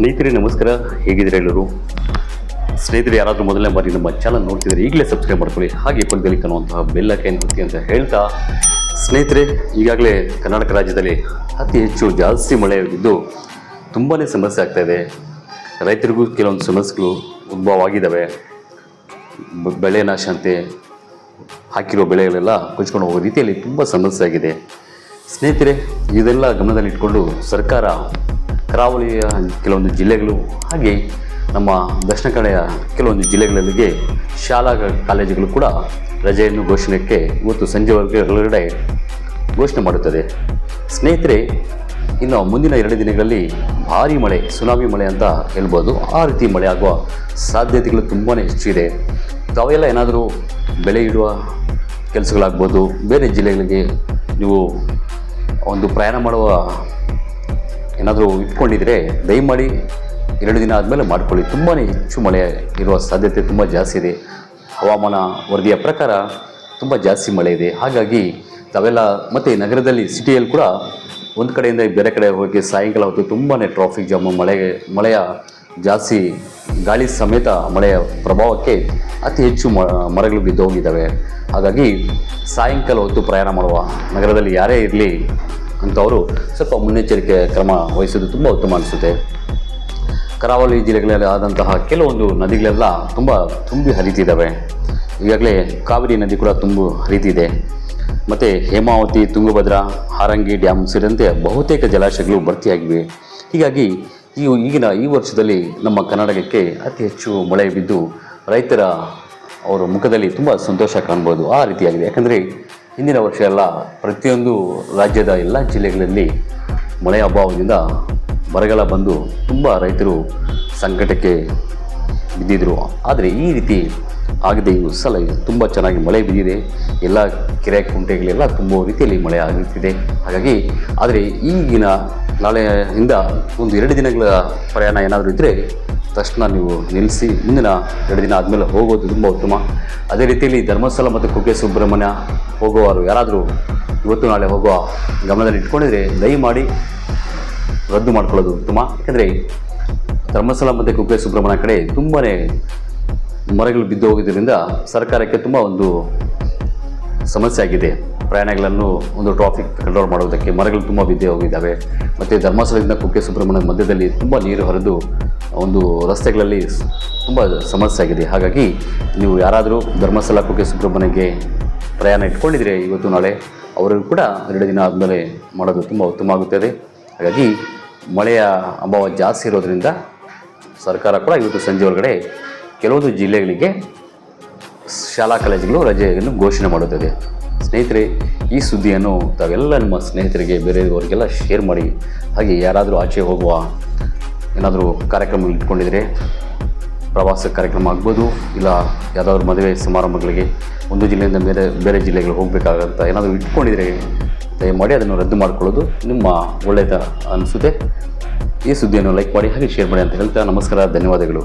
ಸ್ನೇಹಿತರೆ, ನಮಸ್ಕಾರ. ಹೇಗಿದ್ದೀರಾ ಎಲ್ಲರೂ? ಸ್ನೇಹಿತರೆ, ಯಾರಾದರೂ ಮೊದಲನೇ ಬಾರಿ ನಮ್ಮ ಚಾನಲ್ ನೋಡ್ತಿದ್ರೆ ಈಗಲೇ ಸಬ್ಸ್ಕ್ರೈಬ್ ಮಾಡ್ಕೊಳ್ಳಿ. ಹಾಗೆ ಪಕ್ಕದಲ್ಲಿ ಕಾಣುವಂತಹ ಬೆಲ್ಲಕ್ಕೆ ಒತ್ತಿ ಅಂತ ಹೇಳ್ತಾ, ಸ್ನೇಹಿತರೆ, ಈಗಾಗಲೇ ಕರ್ನಾಟಕ ರಾಜ್ಯದಲ್ಲಿ ಅತಿ ಹೆಚ್ಚು ಜಾಸ್ತಿ ಮಳೆ ಇದ್ದು ತುಂಬಾ ಸಮಸ್ಯೆ ಆಗ್ತಾ ಇದೆ. ರೈತರಿಗೂ ಕೆಲವೊಂದು ಸಮಸ್ಯೆಗಳು ಉದ್ಭವ ಆಗಿದ್ದಾವೆ ಬೆಳೆ ನಾಶ ಅಂತೆ ಹಾಕಿರೋ ಬೆಳೆಗಳೆಲ್ಲ ಕೊಚ್ಕೊಂಡು ಹೋಗೋ ರೀತಿಯಲ್ಲಿ ತುಂಬ ಸಮಸ್ಯೆ ಆಗಿದೆ. ಸ್ನೇಹಿತರೆ, ಇದೆಲ್ಲ ಗಮನದಲ್ಲಿಟ್ಕೊಂಡು ಸರ್ಕಾರ ಕರಾವಳಿಯ ಕೆಲವೊಂದು ಜಿಲ್ಲೆಗಳು ಹಾಗೆ ನಮ್ಮ ದಕ್ಷಿಣ ಕನ್ನಡ ಕೆಲವೊಂದು ಜಿಲ್ಲೆಗಳಿಗೆ ಶಾಲಾ ಕಾಲೇಜುಗಳು ಕೂಡ ರಜೆಯನ್ನು ಘೋಷಣೆಗೆ ಇವತ್ತು ಸಂಜೆವರೆಗೆ ಘೋಷಣೆ ಮಾಡುತ್ತದೆ. ಸ್ನೇಹಿತರೆ, ಇನ್ನು ಮುಂದಿನ ಎರಡು ದಿನಗಳಲ್ಲಿ ಭಾರಿ ಮಳೆ, ಸುನಾಮಿ ಮಳೆ ಅಂತ ಹೇಳ್ಬೋದು. ಆ ರೀತಿ ಮಳೆ ಆಗುವ ಸಾಧ್ಯತೆಗಳು ತುಂಬಾ ಹೆಚ್ಚಿದೆ ತಾವೆಲ್ಲ ಏನಾದರೂ ಬೆಳೆ ಇಡುವ ಕೆಲಸಗಳಾಗ್ಬೋದು, ಬೇರೆ ಜಿಲ್ಲೆಗಳಿಗೆ ನೀವು ಒಂದು ಪ್ರಯಾಣ ಮಾಡುವ ಏನಾದರೂ ಇಟ್ಕೊಂಡಿದ್ರೆ ದಯಮಾಡಿ ಎರಡು ದಿನ ಆದಮೇಲೆ ಮಾಡ್ಕೊಳ್ಳಿ. ತುಂಬಾ ಹೆಚ್ಚು ಮಳೆ ಇರುವ ಸಾಧ್ಯತೆ ತುಂಬ ಜಾಸ್ತಿ ಇದೆ. ಹವಾಮಾನ ವರದಿಯ ಪ್ರಕಾರ ತುಂಬ ಜಾಸ್ತಿ ಮಳೆ ಇದೆ. ಹಾಗಾಗಿ ತಾವೆಲ್ಲ ಮತ್ತು ನಗರದಲ್ಲಿ, ಸಿಟಿಯಲ್ಲಿ ಕೂಡ ಒಂದು ಕಡೆಯಿಂದ ಬೇರೆ ಕಡೆ ಹೋಗಿ ಸಾಯಂಕಾಲ ಹೊತ್ತು ತುಂಬಾ ಟ್ರಾಫಿಕ್ ಜಾಮು ಮಳೆ, ಮಳೆಯ ಜಾಸ್ತಿ ಗಾಳಿ ಸಮೇತ ಮಳೆಯ ಪ್ರಭಾವಕ್ಕೆ ಅತಿ ಹೆಚ್ಚು ಮರಗಳು ಬಿದ್ದು ಹೋಗಿದ್ದಾವೆ ಹಾಗಾಗಿ ಸಾಯಂಕಾಲ ಹೊತ್ತು ಪ್ರಯಾಣ ಮಾಡುವ ನಗರದಲ್ಲಿ ಯಾರೇ ಇರಲಿ ಅಂಥವರು ಸ್ವಲ್ಪ ಮುನ್ನೆಚ್ಚರಿಕೆ ಕ್ರಮ ವಹಿಸೋದು ತುಂಬ ಉತ್ತಮ ಅನಿಸುತ್ತೆ. ಕರಾವಳಿ ಜಿಲ್ಲೆಗಳಲ್ಲಿ ಆದಂತಹ ಕೆಲವೊಂದು ನದಿಗಳೆಲ್ಲ ತುಂಬ ತುಂಬಿ ಹರಿತಿದ್ದಾವೆ. ಈಗಾಗಲೇ ಕಾವೇರಿ ನದಿ ಕೂಡ ತುಂಬು ಹರಿತಿದೆ. ಮತ್ತು ಹೇಮಾವತಿ, ತುಂಗಭದ್ರಾ, ಹಾರಂಗಿ ಡ್ಯಾಮ್ ಸೇರಿದಂತೆ ಬಹುತೇಕ ಜಲಾಶಯಗಳು ಭರ್ತಿಯಾಗಿವೆ. ಹೀಗಾಗಿ ಈ ಈಗಿನ ಈ ವರ್ಷದಲ್ಲಿ ನಮ್ಮ ಕರ್ನಾಟಕಕ್ಕೆ ಅತಿ ಹೆಚ್ಚು ಮಳೆ ಬಿದ್ದು ರೈತರ ಅವರ ಮುಖದಲ್ಲಿ ತುಂಬ ಸಂತೋಷ ಕಾಣ್ಬೋದು. ಆ ರೀತಿಯಾಗಿದೆ. ಯಾಕಂದರೆ ಹಿಂದಿನ ವರ್ಷ ಎಲ್ಲ ಪ್ರತಿಯೊಂದು ರಾಜ್ಯದ ಎಲ್ಲ ಜಿಲ್ಲೆಗಳಲ್ಲಿ ಮಳೆಯ ಅಭಾವದಿಂದ ಬರಗಾಲ ಬಂದು ತುಂಬ ರೈತರು ಸಂಕಟಕ್ಕೆ ಬಿದ್ದಿದ್ರು. ಆದರೆ ಈ ರೀತಿ ಆಗದೆ ಈ ಸಲ ತುಂಬ ಚೆನ್ನಾಗಿ ಮಳೆ ಬಿದ್ದಿದೆ. ಎಲ್ಲ ಕೆರೆ ಕುಂಟೆಗಳೆಲ್ಲ ತುಂಬ ರೀತಿಯಲ್ಲಿ ಮಳೆ ಆಗುತ್ತಿದೆ. ಹಾಗಾಗಿ, ಆದರೆ ಈಗಿನ ನಾಳೆಯಿಂದ ಒಂದು ಎರಡು ದಿನಗಳ ಪ್ರಯಾಣ ಏನಾದರೂ ಇದ್ದರೆ ತಕ್ಷಣ ನೀವು ನಿಲ್ಲಿಸಿ ಮುಂದಿನ ಎರಡು ದಿನ ಆದಮೇಲೆ ಹೋಗೋದು ತುಂಬ ಉತ್ತಮ. ಅದೇ ರೀತಿಯಲ್ಲಿ ಧರ್ಮಸ್ಥಳ ಮತ್ತು ಕುಕ್ಕೆ ಸುಬ್ರಹ್ಮಣ್ಯ ಹೋಗುವವರು ಯಾರಾದರೂ ಇವತ್ತು ನಾಳೆ ಹೋಗುವ ಗಮನದಲ್ಲಿ ಇಟ್ಕೊಂಡಿದ್ರೆ ದಯಮಾಡಿ ರದ್ದು ಮಾಡ್ಕೊಳ್ಳೋದು ಉತ್ತಮ. ಯಾಕೆಂದರೆ ಧರ್ಮಸ್ಥಳ ಮತ್ತು ಕುಕ್ಕೆ ಸುಬ್ರಹ್ಮಣ್ಯ ಕಡೆ ತುಂಬಾ ಮರಗಳು ಬಿದ್ದು ಹೋಗಿದ್ದರಿಂದ ಸರ್ಕಾರಕ್ಕೆ ತುಂಬ ಒಂದು ಸಮಸ್ಯೆ ಆಗಿದೆ. ಪ್ರಯಾಣಗಳನ್ನು ಒಂದು ಟ್ರಾಫಿಕ್ ಕಂಟ್ರೋಲ್ ಮಾಡೋದಕ್ಕೆ ಮರಗಳು ತುಂಬ ಬಿದ್ದೆ ಹೋಗಿದ್ದಾವೆ. ಮತ್ತು ಧರ್ಮಸ್ಥಳದಿಂದ ಕುಕ್ಕೆ ಸುಬ್ರಹ್ಮಣ್ಯದ ಮಧ್ಯದಲ್ಲಿ ತುಂಬ ನೀರು ಹರಿದು ಒಂದು ರಸ್ತೆಗಳಲ್ಲಿ ತುಂಬ ಸಮಸ್ಯೆ ಆಗಿದೆ. ಹಾಗಾಗಿ ನೀವು ಯಾರಾದರೂ ಧರ್ಮಸ್ಥಳ ಕುಕ್ಕೆ ಸುಬ್ರಹ್ಮಣ್ಯಕ್ಕೆ ಪ್ರಯಾಣ ಇಟ್ಕೊಂಡಿದ್ರೆ ಇವತ್ತು ನಾಳೆ ಅವರಿಗೂ ಕೂಡ ಎರಡು ದಿನ ಆದಮೇಲೆ ಮಾಡೋದು ತುಂಬ ಉತ್ತಮ ಆಗುತ್ತದೆ. ಹಾಗಾಗಿ ಮಳೆಯ ಅಭಾವ ಜಾಸ್ತಿ ಇರೋದರಿಂದ ಸರ್ಕಾರ ಕೂಡ ಇವತ್ತು ಸಂಜೆ ಒಳಗಡೆ ಕೆಲವೊಂದು ಜಿಲ್ಲೆಗಳಿಗೆ ಶಾಲಾ ಕಾಲೇಜುಗಳು ರಜೆಯನ್ನು ಘೋಷಣೆ ಮಾಡುತ್ತದೆ. ಸ್ನೇಹಿತರೆ, ಈ ಸುದ್ದಿಯನ್ನು ತಾವೆಲ್ಲ ನಿಮ್ಮ ಸ್ನೇಹಿತರಿಗೆ, ಬೇರೆಯವರಿಗೆಲ್ಲ ಶೇರ್ ಮಾಡಿ. ಹಾಗೆ ಯಾರಾದರೂ ಆಚೆ ಹೋಗುವ ಏನಾದರೂ ಕಾರ್ಯಕ್ರಮ ಇಟ್ಕೊಂಡಿದ್ರೆ, ಪ್ರವಾಸ ಕಾರ್ಯಕ್ರಮ ಆಗ್ಬೋದು, ಇಲ್ಲ ಯಾವುದಾದ್ರೂ ಮದುವೆ ಸಮಾರಂಭಗಳಿಗೆ, ಒಂದು ಜಿಲ್ಲೆಯಿಂದ ಬೇರೆ ಬೇರೆ ಜಿಲ್ಲೆಗಳಿಗೆ ಹೋಗಬೇಕಾಗಂತ ಏನಾದರೂ ಇಟ್ಕೊಂಡಿದ್ರೆ, ದಯಮಾಡಿ ಅದನ್ನು ರದ್ದು ಮಾಡಿಕೊಳ್ಳೋದು ನಿಮ್ಮ ಒಳ್ಳೆಯದ ಅನಿಸುತ್ತೆ. ಈ ಸುದ್ದಿಯನ್ನು ಲೈಕ್ ಮಾಡಿ, ಹಾಗೆ ಶೇರ್ ಮಾಡಿ ಅಂತ ಹೇಳ್ತಾ ನಮಸ್ಕಾರ, ಧನ್ಯವಾದಗಳು.